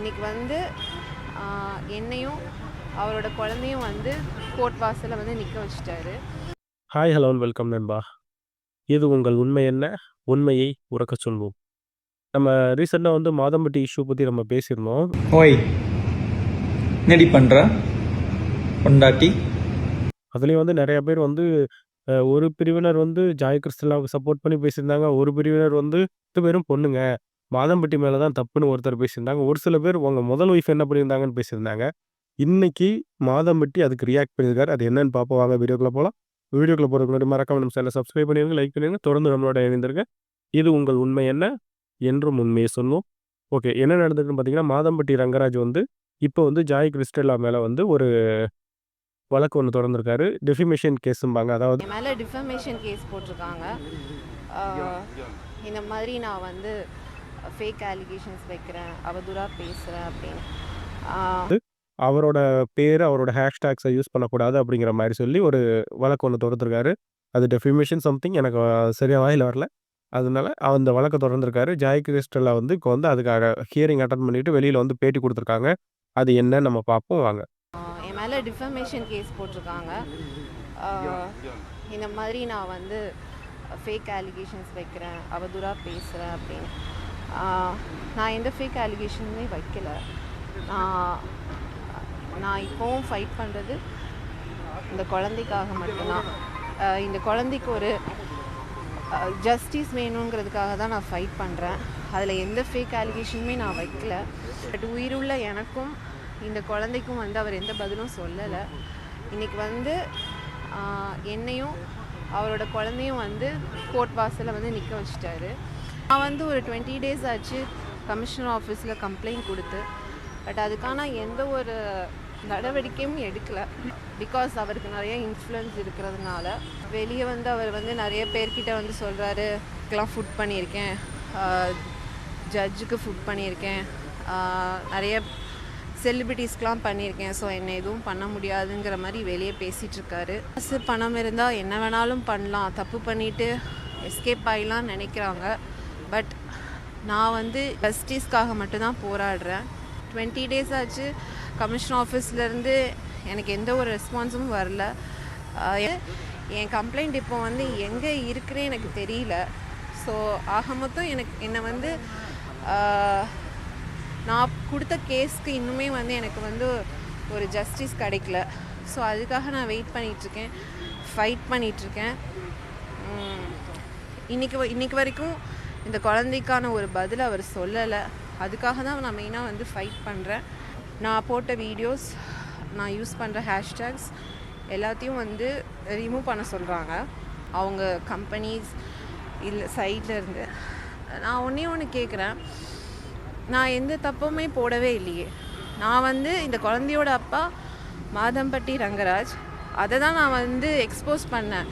இன்னைக்கு வந்து என்னையும் அவரோட குழந்தையும் வந்து கோர்ட் வாசலில் வந்து நிற்க வச்சுட்டாரு. ஹாய் ஹலோ வெல்கம் நண்பா. இது உங்கள் உண்மை என்ன? உண்மையை உறக்க சொல்வோம். நம்ம ரீசெண்டாக வந்து மாதம்பட்டி இஷ்யூ பற்றி நம்ம பேசியிருந்தோம். ஓய் என்னடி பண்ற? பொண்டாட்டி? அதுலேயும் வந்து நிறைய பேர் வந்து ஒரு பிரிவினர் வந்து ஜாய் கிறிஸ்டலாவுக்கு சப்போர்ட் பண்ணி பேசியிருந்தாங்க. ஒரு பிரிவினர் வந்து பத்து பேரும் பொண்ணுங்க. மாதம்பட்டி மேலே தான் தப்புன்னு ஒருத்தர் பேசியிருந்தாங்க. ஒரு சில பேர் உங்கள் முதல் ஒய்ஃப் என்ன பண்ணியிருந்தாங்கன்னு பேசியிருந்தாங்க. இன்னைக்கு மாதம்பட்டி அதுக்கு ரியாக்ட் பண்ணியிருக்காரு. அது என்னன்னு பார்ப்போம் வாங்க வீடியோக்குள்ள போகலாம் வீடியோக்குள்ள போகிறதுக்கு முன்னாடி மறக்காம நம்ம சேனலை சப்ஸ்கிரைப் பண்ணிடுங்க லைக் பண்ணிடுங்க. தொடர்ந்து நம்மளோட இணைந்திருங்க. இது உங்கள் உண்மை என்ன என்றும் உண்மையை சொல்லும் ஓகே என்ன நடந்ததுன்னு பார்த்தீங்கன்னா மாதம்பட்டி ரங்கராஜ் வந்து இப்போ வந்து ஜாய் கிறிஸ்டலா மேலே வந்து ஒரு வழக்கு ஒன்று தொடர்ந்துருக்காரு. டெஃபிமேஷன் கேஸும்பாங்க அதாவது மேலே டிஃபமேஷன் கேஸ் போட்டிருக்காங்க. இந்த மாதிரி நான் வந்து ஃபேக் அலிகேஷன்ஸ் வைக்கிறேன் அவதூறாக பேசுகிறேன் அப்படின்னு. அவரோட பேர் அவரோட ஹேஷ்டேக்ஸை யூஸ் பண்ணக்கூடாது அப்படிங்கிற மாதிரி சொல்லி ஒரு வழக்கு ஒன்று தொடர்ந்துருக்காரு அது டெஃபிமேஷன் சம்திங் எனக்கு சரியாக வாயில் வரல. அதனால அந்த வழக்கை தொடர்ந்துருக்காரு. ஜாய் கிறிஸ்டலா வந்து இப்போ வந்து அதுக்காக ஹியரிங் அட்டன் பண்ணிட்டு வெளியில் வந்து பேட்டி கொடுத்துருக்காங்க. அது என்ன நம்ம பார்ப்போம் வாங்க. என் மேலே டிஃபமேஷன் கேஸ் போட்டிருக்காங்க. இந்த மாதிரி நான் வந்து ஃபேக் அலிகேஷன்ஸ் வைக்கிறேன் அவதூறாக பேசுகிறேன் அப்படின்னு. நான் எந்த ஃபேக் அலிகேஷனுமே வைக்கல. நான் நான் இப்போவும் ஃபைட் பண்ணுறது இந்த குழந்தைக்காக மட்டும்தான். இந்த குழந்தைக்கு ஒரு ஜஸ்டிஸ் வேணுங்கிறதுக்காக தான் நான் ஃபைட் பண்ணுறேன் அதில் எந்த ஃபேக் அலிகேஷனுமே நான் வைக்கல. பட் உயிருள்ள எனக்கும் இந்த குழந்தைக்கும் வந்து அவர் எந்த பதிலும் சொல்லலை. இன்றைக்கி வந்து என்னையும் அவரோட குழந்தையும் வந்து கோர்ட் வாசலில் வந்து நிற்க வச்சுட்டாரு. நான் வந்து ஒரு டுவெண்ட்டி டேஸ் ஆச்சு கமிஷனர் ஆஃபீஸில் கம்ப்ளைண்ட் கொடுத்து. பட் அதுக்கான எந்த ஒரு நடவடிக்கையும் எடுக்கல. பிகாஸ் அவருக்கு நிறைய இன்ஃப்ளூயன்ஸ் இருக்கிறதுனால வெளியே வந்து அவர் வந்து நிறைய பேர்கிட்ட வந்து சொல்கிறாரு இதுக்கெலாம் ஃபுட் பண்ணியிருக்கேன். ஜட்ஜுக்கு ஃபுட் பண்ணியிருக்கேன். நிறைய செலிபிரிட்டிஸ்க்கெலாம் பண்ணியிருக்கேன். ஸோ என்னை எதுவும் பண்ண முடியாதுங்கிற மாதிரி வெளியே பேசிகிட்ருக்காரு காசு பணம் இருந்தால் என்ன வேணாலும் பண்ணலாம். தப்பு பண்ணிவிட்டு எஸ்கேப் ஆகிலாம் நினைக்கிறாங்க. பட் நான் வந்து ஜஸ்டிஸ்க்காக மட்டும்தான் போராடுறேன். டுவெண்ட்டி டேஸ் ஆச்சு. கமிஷன் ஆஃபீஸ்லேருந்து எனக்கு எந்த ஒரு ரெஸ்பான்ஸும் வரல. என் கம்ப்ளைண்ட் இப்போ வந்து எங்கே இருக்குன்னு எனக்கு தெரியல. ஸோ ஆக மொத்தம் எனக்கு என்னை வந்து நான் கொடுத்த கேஸ்க்கு இன்னுமே வந்து எனக்கு வந்து ஒரு ஜஸ்டிஸ் கிடைக்கல. ஸோ அதுக்காக நான் வெயிட் பண்ணிகிட்ருக்கேன் ஃபைட் பண்ணிகிட்ருக்கேன் இன்னைக்கு வ- இன்னைக்கு வரைக்கும் இந்த குழந்தைக்கான ஒரு பதில் அவர் சொல்லலை. அதுக்காக தான் நான் மெயினாக வந்து ஃபைட் பண்ணுறேன் நான் போட்ட வீடியோஸ் நான் யூஸ் பண்ணுற ஹேஷ்டேக்ஸ் எல்லாத்தையும் வந்து ரிமூவ் பண்ண சொல்கிறாங்க அவங்க கம்பெனிஸ் இல்லை சைடில் இருந்து. நான் ஒன்றே ஒன்று கேட்குறேன் நான் எந்த தப்புமே போடவே இல்லையே. நான் வந்து இந்த குழந்தையோட அப்பா மாதம்பட்டி ரங்கராஜ். அதை தான் நான் வந்து எக்ஸ்போஸ் பண்ணேன்.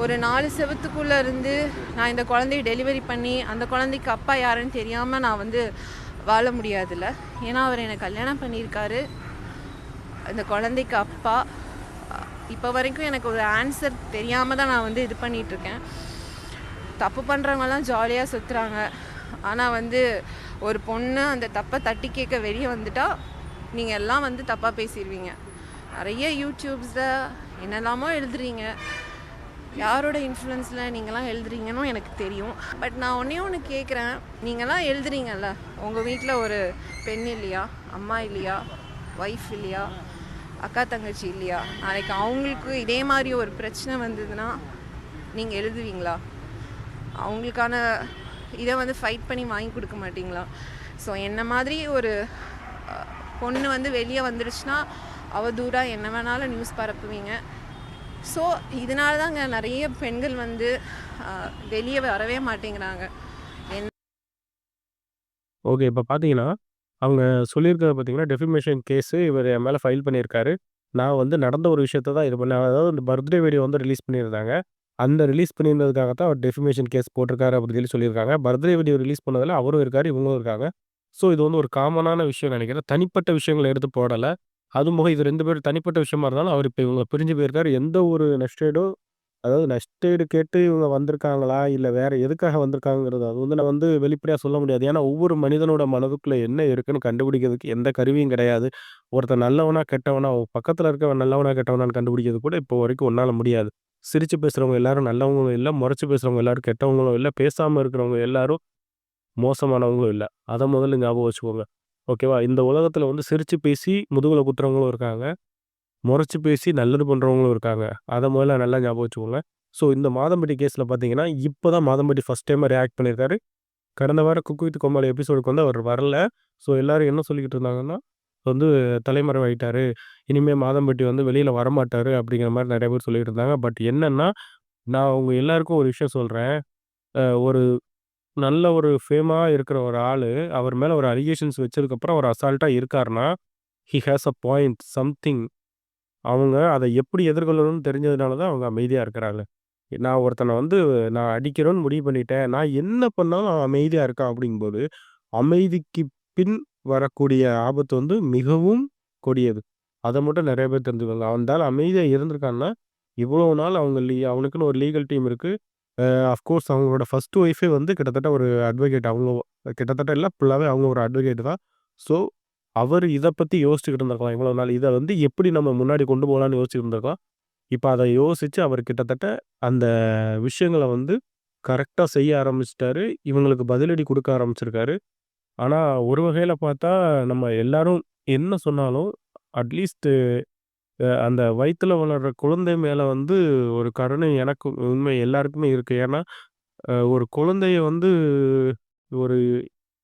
ஒரு நாலு செவத்துக்குள்ளே இருந்து நான் இந்த குழந்தைய டெலிவரி பண்ணி அந்த குழந்தைக்கு அப்பா யாருன்னு தெரியாமல் நான் வந்து வாழ முடியாதுல்ல. ஏன்னா அவர் என்னை கல்யாணம் பண்ணியிருக்காரு. அந்த குழந்தைக்கு அப்பா. இப்போ வரைக்கும் எனக்கு ஒரு ஆன்சர் தெரியாமல் தான் நான் வந்து இது பண்ணிகிட்ருக்கேன் தப்பு பண்ணுறவங்கலாம் ஜாலியாக சுற்றுறாங்க ஆனால் வந்து ஒரு பொண்ணு அந்த தப்பை தட்டி கேட்க வெளியே வந்துட்டால் நீங்கள் எல்லாம் வந்து தப்பாக பேசிடுவீங்க நிறைய யூடியூப்ஸில் என்னெல்லாமோ எழுதுறீங்க. யாரோட இன்ஃப்ளூயன்ஸில் நீங்களாம் எழுதுறீங்கன்னு எனக்கு தெரியும். பட் நான் ஒன்றே ஒன்று கேட்குறேன் நீங்களாம் எழுதுறீங்கல்ல? உங்கள் வீட்டில் ஒரு பெண் இல்லையா? அம்மா இல்லையா? ஒய்ஃப் இல்லையா? அக்கா தங்கச்சி இல்லையா? நாளைக்கு அவங்களுக்கு இதே மாதிரி ஒரு பிரச்சனை வந்ததுன்னா நீங்கள் எழுதுவீங்களா? அவங்களுக்கான இதை வந்து ஃபைட் பண்ணி வாங்கி கொடுக்க மாட்டீங்களா? ஸோ என்ன மாதிரி ஒரு பொண்ணு வந்து வெளியே வந்துடுச்சுன்னா அவதூறாக என்ன வேணாலும் நியூஸ் பரப்புவீங்க. ஸோ இதனால தாங்க நிறைய பெண்கள் வந்து வெளியே வரவே மாட்டேங்கிறாங்க. ஓகே இப்போ பார்த்தீங்கன்னா அவங்க சொல்லியிருக்கிறது பார்த்தீங்கன்னா டெஃபிமேஷன் கேஸு இவர் என் மேலே ஃபைல் பண்ணியிருக்காரு. நான் வந்து நடந்த ஒரு விஷயத்த தான் இது பண்ண அதாவது இந்த பர்த்டே வீடியோ வந்து ரிலீஸ் பண்ணியிருந்தாங்க. அந்த ரிலீஸ் பண்ணியிருந்ததுக்காக தான் அவர் டெஃபிமேஷன் கேஸ் போட்டிருக்காரு அப்படின்னு சொல்லி சொல்லியிருக்காங்க. பர்த்டே வீடியோ ரிலீஸ் பண்ணதில் அவரும் இருக்கார் இவங்களும் இருக்காங்க. ஸோ இது வந்து ஒரு காமனான விஷயம் நினைக்கிறேன். தனிப்பட்ட விஷயங்களை எடுத்து போடலை. அது போக இது ரெண்டு பேரும் தனிப்பட்ட விஷயமா இருந்தாலும் அவர் இப்போ இவங்க பிரிஞ்சு போயிருக்காரு எந்த ஒரு நெக்ஸ்டேடோ அதாவது நஷ்டஈடு கேட்டு இவங்க வந்திருக்காங்களா? இல்ல வேற எதுக்காக வந்திருக்காங்கங்கிறது அது வந்து நான் வந்து வெளிப்படையா சொல்ல முடியாது. ஏன்னா, ஒவ்வொரு மனிதனோட மனதுக்குள்ள என்ன இருக்குன்னு கண்டுபிடிக்கிறதுக்கு எந்த கருவியும் கிடையாது. ஒருத்தன் நல்லவனா, கெட்டவனா, பக்கத்துல இருக்கவன் நல்லவனா, கெட்டவனான்னு கண்டுபிடிக்கிறது கூட இப்போ வரைக்கும் உன்னால முடியாது. சிரிச்சு பேசுறவங்க எல்லாரும் நல்லவங்களும் இல்ல. முறைச்சு பேசுறவங்க எல்லாரும் கெட்டவங்களும் இல்ல. பேசாம இருக்கிறவங்க எல்லாரும் மோசமானவங்களும் இல்ல. அத முதல்ல ஞாபகம் வச்சுக்கோங்க. ஓகேவா? இந்த உலகத்தில் வந்து சிரித்து பேசி முதுகில் குத்துறவங்களும் இருக்காங்க. முறைச்சி பேசி நல்லது பண்ணுறவங்களும் இருக்காங்க. அதை முதல்ல நல்லா ஞாபகம் வச்சுக்கோங்க. ஸோ இந்த மாதம்பட்டி கேஸில் பார்த்தீங்கன்னா, இப்போ தான் மாதம்பட்டி ஃபஸ்ட் டைமா ரியாக்ட் பண்ணியிருக்காரு. கடந்த வாரம் குக் வித் கோமாளி எபிசோடுக்கு வந்து அவர் வரல. ஸோ எல்லாரும் என்ன சொல்லிக்கிட்டு இருந்தாங்கன்னா, வந்து தலைமறைவாயிட்டார் இனிமேல் மாதம்பட்டி வந்து வெளியில் வரமாட்டார் அப்படிங்கிற மாதிரி நிறைய பேர் சொல்லிகிட்டு இருந்தாங்க. பட் என்னென்னா நான் அவங்க எல்லாருக்கும் ஒரு விஷயம் சொல்கிறேன் ஒரு நல்ல ஒரு ஃபேமா இருக்கிற ஒரு ஆளு, அவர் மேல ஒரு அலிகேஷன்ஸ் வச்சதுக்கப்புறம் அவர் அசால்ட்டா இருக்காருன்னா, he has a point something. அவங்க அத எப்படி எதிர்கொள்ளணும்னு தெரிஞ்சதுனால தான் அவங்க அமைதியா இருக்கிறாங்க. நான் ஒருத்தன வந்து நான் அடிக்கணும்னு முடிவு பண்ணிட்டேன். நான் என்ன பண்ணாலும் அவன் அமைதியா இருக்கான் அப்படிங்கும்போது, அமைதிக்கு பின் வரக்கூடிய ஆபத்து வந்து மிகவும் கொடியது. அத மட்டும் நெறைய பேர் தெரிஞ்சுக்கோங்க. அந்த ஆள் அமைதியா இருந்திருக்கான்னா, இவ்வளவு நாள் அவங்க லீ அவனுக்குன்னு ஒரு லீகல் டீம் இருக்கு. அஃப்கோர்ஸ் அவங்களோட ஃபர்ஸ்ட் ஒய்ஃபே வந்து கிட்டத்தட்ட ஒரு அட்வொகேட் அவங்க கிட்டத்தட்ட இல்லை ஃபுல்லாகவே அவங்க ஒரு அட்வொகேட் தான். ஸோ, அவர் இதை பற்றி யோசிச்சுக்கிட்டு இருந்திருக்கலாம் இவ்வளோ நாள். இதை வந்து எப்படி நம்ம முன்னாடி கொண்டு போகலான்னு யோசிச்சுட்டு இருந்திருக்கலாம். இப்போ அதை யோசித்து அவர் கிட்டத்தட்ட அந்த விஷயங்களை வந்து கரெக்டாக செய்ய ஆரம்பிச்சிட்டாரு இவங்களுக்கு பதிலடி கொடுக்க ஆரம்பிச்சிருக்காரு. ஆனால் ஒரு வகையில் பார்த்தா நம்ம எல்லாரும் என்ன சொன்னாலும், அட்லீஸ்ட்டு அந்த வயித்துல வளர்ற குழந்தை மேல வந்து ஒரு கருணை எனக்கு உண்மை எல்லாருக்குமே இருக்கு. ஏன்னா, அ ஒரு குழந்தைய வந்து ஒரு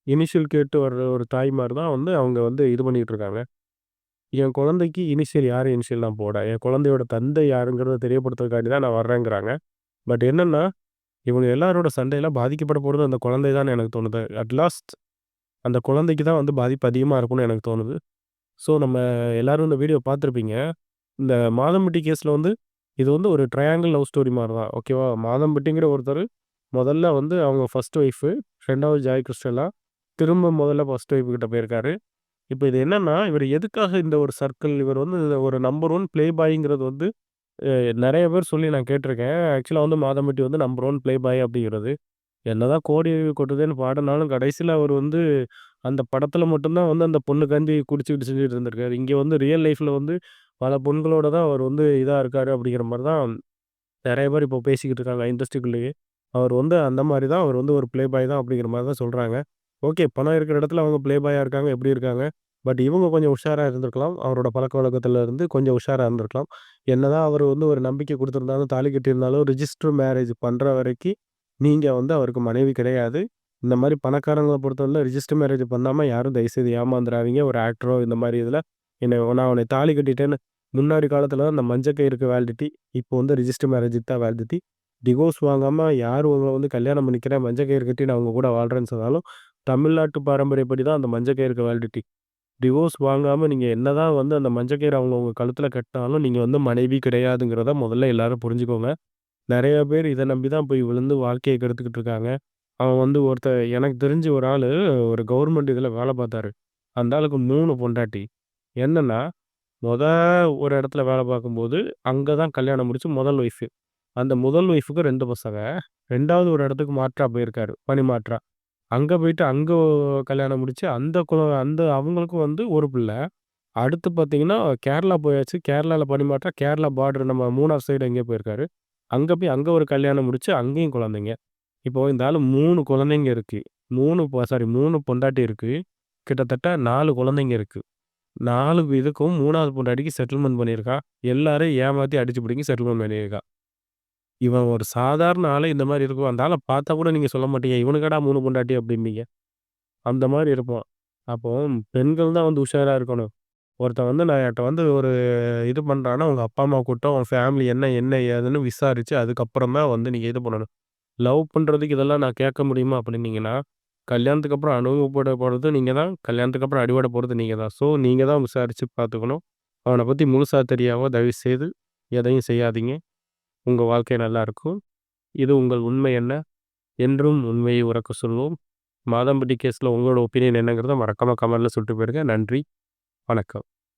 இனிஷியல் கேட்டு வர்ற ஒரு தாய்மார் தான் வந்து அவங்க வந்து இது பண்ணிட்டு இருக்காங்க. என் குழந்தைக்கு இனிஷியல் யார் இனிஷியல் நான் போட. என் குழந்தையோட தந்தை யாருங்கிறத தெரியப்படுத்துறதுக்காண்டி தான் நான் வர்றேங்கிறாங்க. பட் என்னன்னா, இவங்க எல்லாரோட சண்டையில பாதிக்கப்பட போறது அந்த குழந்தை தான்னு எனக்கு தோணுது. அட் லாஸ்ட் அந்த குழந்தைக்கு தான் வந்து பாதிப்பு அதிகமா இருக்கும்னு எனக்கு தோணுது. ஸோ நம்ம எல்லாரும் இந்த வீடியோ பார்த்துருப்பீங்க. இந்த மாதம்பட்டி கேஸில் வந்து இது வந்து ஒரு ட்ரையாங்கிள் லவ் ஸ்டோரி மாதிரி தான். ஓகேவா? மாதம்பட்டிங்கிற ஒருத்தர் முதல்ல வந்து அவங்க ஃபர்ஸ்ட் ஒய்ஃபு, ரெண்டாவது ஜாய் கிறிஸ்டலா, திரும்ப முதல்ல ஃபர்ஸ்ட் ஒய்ஃபு கிட்ட போயிருக்காரு. இப்போ இது என்னென்னா இவர் எதுக்காக இந்த ஒரு சர்க்கிள் இவர் வந்து ஒரு நம்பர் ஒன் ப்ளே பாய்ங்கிறது வந்து நிறைய பேர் சொல்லி நான் கேட்டிருக்கேன் ஆக்சுவலாக வந்து மாதம்பட்டி வந்து நம்பர் ஒன் ப்ளே பாய் அப்படிங்கிறது. என்னதான் கோடி கொட்டுதேன்னு பாடினாலும் கடைசியில் அவர் வந்து அந்த படத்தில் மட்டும்தான் வந்து அந்த பொண்ணு காந்தி குடிச்சுக்கிட்டு செஞ்சுட்டு இருந்திருக்காரு. இங்கே வந்து ரியல் லைஃப்பில் வந்து பல பெண்களோட தான் அவர் வந்து இதாக இருக்காரு அப்படிங்கிற மாதிரி தான் நிறைய பேர் இப்போ பேசிக்கிட்டு இருக்காங்க இண்டஸ்ட்ரிக்குள்ளேயே. அவர் வந்து அந்த மாதிரி தான் அவர் வந்து ஒரு ப்ளே பாய் தான் அப்படிங்கிற மாதிரி தான் சொல்றாங்க. ஓகே பணம் இருக்கிற இடத்துல அவங்க ப்ளே பாயா இருக்காங்க, எப்படி இருக்காங்க. பட் இவங்க கொஞ்சம் உஷாரா இருந்திருக்கலாம். அவரோட பழக்கவழக்கத்துல இருந்து கொஞ்சம் உஷாரா இருந்திருக்கலாம். என்னதான் அவர் வந்து ஒரு நம்பிக்கை குடுத்திருந்தாலும், தாலி கட்டியிருந்தாலும், ரிஜிஸ்டர் மேரேஜ் பண்ற வரைக்கி, நீங்க வந்து அவருக்கு மனைவி கிடையாது. இந்த மாதிரி பணக்காரங்கள பொறுத்தவரையில ரிஜிஸ்டர் மேரேஜ் பண்ணாம யாரும் தயவுசெய்து ஏமாந்துறாதீங்க. ஒரு ஆக்டரோ இந்த மாதிரி இதில் என்ன நான் உன்னை தாலி கட்டிட்டேன்னு முன்னாடி காலத்தில் தான் அந்த மஞ்ச கயிறுக்கு வேலிடிட்டி. இப்போ வந்து ரிஜிஸ்டர் மேரேஜுக்கு தான் வேலிடிட்டி. டிவோர்ஸ் வாங்காமல் யார் உங்களை வந்து கல்யாணம் பண்ணிக்கிறேன், மஞ்ச கயிறு கட்டி நான் அவங்க கூட வாழ்கிறேன்னு சொன்னாலும், தமிழ்நாட்டு பாரம்பரியப்படி தான் அந்த மஞ்ச கயிறுக்கு வேலிடிட்டி. டிவோர்ஸ் வாங்காமல் நீங்கள் என்ன தான் வந்து அந்த மஞ்ச கயிறு அவங்க உங்கள் கழுத்தில் கட்டினாலும், நீங்கள் வந்து மனைவி கிடையாதுங்கிறத முதல்ல எல்லாரும் புரிஞ்சுக்கோங்க. நிறைய பேர் இதை நம்பி தான் போய் விழுந்து வாழ்க்கையை கெடுத்துக்கிட்டு இருக்காங்க. அவன் வந்து ஒருத்தர் எனக்கு தெரிஞ்சு ஒரு ஆள் ஒரு கவர்மெண்ட் இதில் வேலை பார்த்தாரு. அந்த ஆளுக்கு மூணு பொண்டாட்டி. என்னன்னா, மொத ஒரு இடத்துல வேலை பார்க்கும்போது, அங்க தான் கல்யாணம் முடிச்சு முதல் ஒய்ஃபு. அந்த முதல் ஒய்ஃபுக்கு 2 பசங்க. 2வது ஒரு இடத்துக்கு மாற்றா போயிருக்காரு. பணி மாற்றா. அங்க போயிட்டு அங்க கல்யாணம் முடிச்சு, அந்த கு அந்த அவங்களுக்கும் வந்து ஒரு பிள்ள. அடுத்து பார்த்தீங்கன்னா, கேரளா போயாச்சு. கேரளால பணி மாற்றா கேரளா பார்டர் நம்ம மூணார் சைடு எங்கேயோ போயிருக்காரு. அங்க போய் அங்க ஒரு கல்யாணம் முடிச்சு, அங்கேயும் குழந்தைங்க. இப்போ இந்த ஆளு 3 குழந்தைங்க இருக்கு. 3 ப சாரி 3 பொண்டாட்டி இருக்கு. கிட்டத்தட்ட 4 குழந்தைங்க இருக்கு. நாலு இதுக்கும் மூணாவது பொண்டாட்டிக்கு செட்டில்மெண்ட் பண்ணியிருக்கா எல்லாரையும் ஏமாத்தி அடிச்சு பிடிங்கி செட்டில்மெண்ட் பண்ணியிருக்கா இவன் ஒரு சாதாரண ஆளு இந்த மாதிரி இருக்கும். அந்த ஆளை பார்த்தா கூட நீங்கள் சொல்ல மாட்டீங்க. இவனுக்கடா மூணு பொண்டாட்டி அப்படிம்பீங்க. அந்த மாதிரி இருப்பான். அப்போ பெண்கள் தான் வந்து உஷாராக இருக்கணும். ஒருத்தன் வந்து நான் என்கிட்ட வந்து ஒரு இது பண்ணுறான்னா உங்கள் அப்பா, அம்மா கூட்டம், உன் ஃபேமிலி என்ன, என்ன ஏதுன்னு விசாரித்து அதுக்கப்புறமா வந்து நீங்கள் இது பண்ணணும். லவ் பண்ணுறதுக்கு இதெல்லாம் நான் கேட்க முடியுமா அப்படின்னீங்கன்னா, கல்யாணத்துக்கு அப்புறம் அனுபவப்பட போகிறது நீங்கள் தான். கல்யாணத்துக்கு அப்புறம் அடிபட போகிறது நீங்கள் தான். ஸோ நீங்கள் தான் விசாரித்து பார்த்துக்கணும். அவனை பற்றி முழுசாக முழுசா தயவு செய்து எதையும் செய்யாதீங்க. உங்கள் வாழ்க்கை நல்லாயிருக்கும் இது உங்கள் உண்மை என்ன? என்றும் உண்மையை உறக்க சொல்வோம். மாதம்பட்டி கேஸில் உங்களோட ஒப்பீனியன் என்னங்கிறத மறக்காமல் கமெண்டில் சொல்லிட்டு போயிருங்க. நன்றி. வணக்கம்.